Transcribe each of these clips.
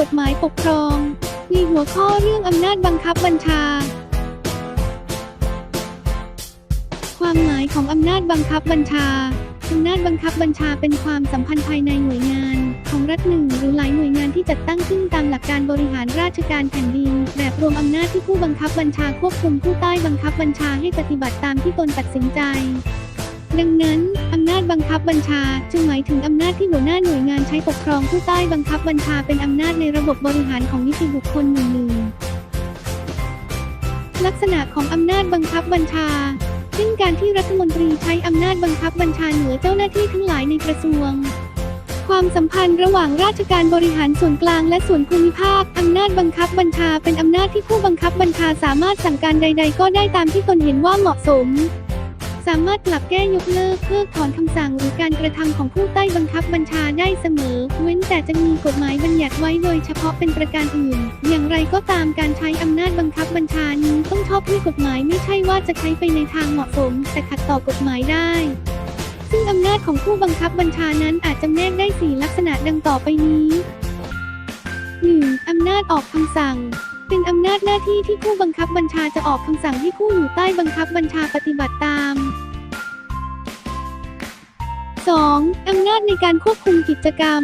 กฎหมายปกครอง มีหัวข้อเรื่องอำนาจบังคับบัญชา ความหมายของอำนาจบังคับบัญชาอำนาจบังคับบัญชาเป็นความสัมพันธ์ภายในหน่วยงาน ของรัฐหนึ่งหรือหลายหน่วยงานที่จัดตั้งขึ้นตามหลักการบริหารราชการแผ่นดิน แบบรวมอำนาจที่ผู้บังคับบัญชาควบคุมผู้ใต้บังคับบัญชาให้ปฏิบัติตามที่ตนตัดสินใจ ดังนั้น อำนาจบังคับบัญชา จึงหมายถึงอำนาจที่หัวหน้าหน่วยงานใช้ปกครองผู้ใต้บังคับบัญชาเป็นอำนาจในระบบบริหารของนิติบุคคลหนึ่งหนึ่งลักษณะของอำนาจบังคับบัญชาเช่นการที่รัฐมนตรีใช้อำนาจบังคับบัญชาเหนือเจ้าหน้าที่ทั้งหลายในกระทรวง ความสัมพันธ์ระหว่างราชการบริหารส่วนกลางและส่วนภูมิภาคอำนาจบังคับบัญชาเป็นอำนาจที่ผู้บังคับบัญชาสามารถสั่งการใด ๆ ก็ได้ตามที่ตนเห็นว่าเหมาะสม สามารถปรับแก้ยกเลิกเพิกถอนคำสั่งหรือการกระทำของผู้ใต้บังคับบัญชาได้เสมอ เว้นแต่จะมีกฎหมายบัญญัติไว้โดยเฉพาะเป็นประการอื่น อย่างไรก็ตามการใช้อำนาจบังคับบัญชานี้ต้องชอบด้วยกฎหมายไม่ใช่ว่าจะใช้ไปในทางเหมาะสม แต่ขัดต่อกฎหมายได้ซึ่งอำนาจของผู้บังคับบัญชานั้นอาจจำแนกได้สี่ลักษณะดังต่อไปนี้ 1. อำนาจออกคำสั่ง เป็นอำนาจหน้าที่ที่ผู้บังคับบัญชาจะออกคำสั่งให้ผู้อยู่ใต้บังคับบัญชาปฏิบัติตาม 2. อำนาจในการควบคุมกิจกรรม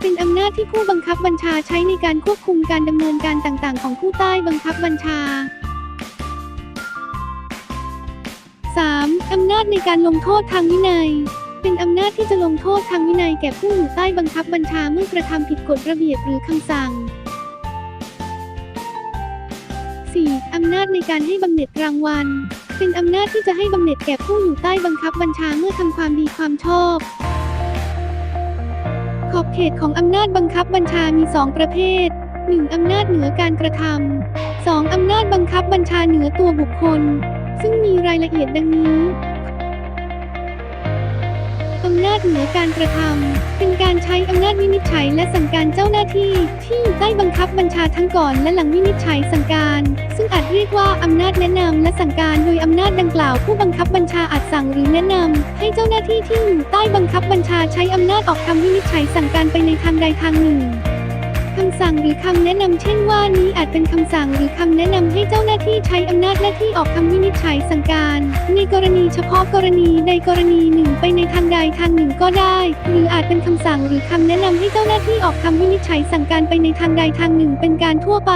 เป็นอำนาจที่ผู้บังคับบัญชาใช้ในการควบคุมการดำเนินการต่างๆ ของผู้ใต้บังคับบัญชา 3. อำนาจในการลงโทษทางวินัย เป็นอำนาจที่จะลงโทษทางวินัยแก่ผู้อยู่ใต้บังคับบัญชาเมื่อกระทำผิดกฎระเบียบหรือคำสั่ง 4. อำนาจในการให้บำเหน็จรางวัล เป็นอำนาจที่จะให้บำเหน็จแก่ผู้อยู่ใต้บังคับบัญชาเมื่อทำความดีความชอบ ขอบเขตของอำนาจบังคับบัญชามี 2 ประเภท 1. อำนาจเหนือการกระทำ 2. อำนาจบังคับบัญชาเหนือตัวบุคคล ซึ่งมีรายละเอียดดังนี้ำนาจเหนือการกระทำเป็นการใช้อำนาจวินิจฉัยและสั่งการเจ้าหน้าที่ ที่อยู่ใต้บังคับบัญชาทั้งก่อนและหลังวินิจฉัยสั่งการ ซึ่งอาจเรียกว่าอำนาจแนะนำและสั่งการโดยอำนาจดังกล่าวผู้บังคับบัญชาอาจสั่งหรือแนะนำให้เจ้าหน้าที่ที่อยู่ใต้บังคับบัญชาใช้อำนาจออกคำวินิจฉัยสั่งการไปในทางใดทางหนึ่งคำสั่งหรือคำแนะนำเช่นว่าน เป็นคำสั่งหรือคำแนะนำให้เจ้าหน้าที่ใช้อำนาจหน้าที่ออกคำวินิจฉัยสั่งการ ในกรณีเฉพาะกรณีใดกรณีหนึ่งไปในทางใดทางหนึ่งก็ได้ หรืออาจเป็นคำสั่งหรือคำแนะนำให้เจ้าหน้าที่ออกคำวินิจฉัยสั่งการไปในทางใดทางหนึ่งเป็นการทั่วไป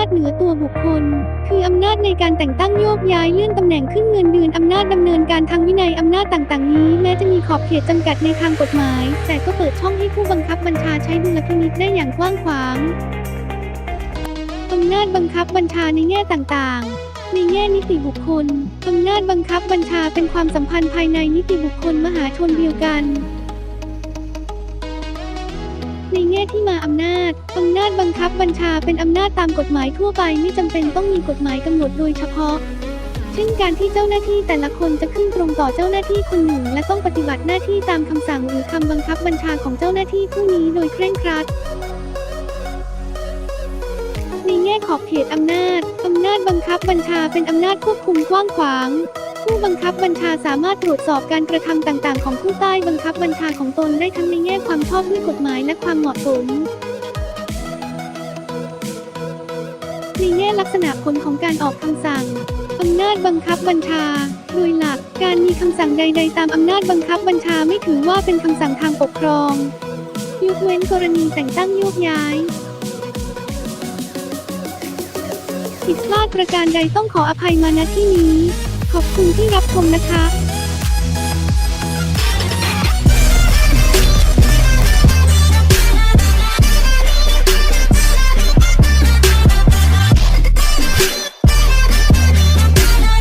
นาจเหนือตัวบุคคล คืออำนาจในการแต่งตั้งโยกย้ายเลื่อนตำแหน่งขึ้นเงินเดือนอำนาจดำเนินการทางวินัยอำนาจต่างๆ นี้แม้จะมีขอบเขตจำกัดในทางกฎหมาย แต่ก็เปิดช่องให้ผู้บังคับบัญชาใช้ดุลพินิจได้อย่างกว้างขวางอำนาจบังคับบัญชาในแง่ต่างๆในแง่นิติบุคคลอำนาจบังคับบัญชาเป็นความสัมพันธ์ภายในนิติบุคคลมหาชนเดียวกัน ที่มาอำนาจ อำนาจบังคับบัญชาเป็นอำนาจตามกฎหมายทั่วไปไม่จำเป็นต้องมีกฎหมายกำหนดโดยเฉพาะ เช่นการที่เจ้าหน้าที่แต่ละคนจะขึ้นตรงต่อเจ้าหน้าที่คนหนึ่ง และต้องปฏิบัติหน้าที่ตามคำสั่งหรือคำบังคับบัญชาของเจ้าหน้าที่ผู้นี้โดยเคร่งครัดในแง่ขอบเขตอำนาจ อำนาจบังคับบัญชาเป็นอำนาจควบคุมกว้างขวาง ผู้บังคับบัญชาสามารถตรวจสอบการกระทำต่างๆ ของผู้ใต้บังคับบัญชาของตนได้ทั้งในแง่ความชอบด้วยกฎหมายและความเหมาะสมในแง่ลักษณะผลของการออกคำสั่งอำนาจบังคับบัญชา โดยหลักการมีคำสั่งใด ๆ ตามอำนาจบังคับบัญชาไม่ถือว่าเป็นคำสั่งทางปกครอง ยกเว้นกรณีแต่งตั้งโยกย้ายผิดพลาดประการใดต้องขออภัยมาณที่นี้ ขอบคุณที่รับชมนะคะ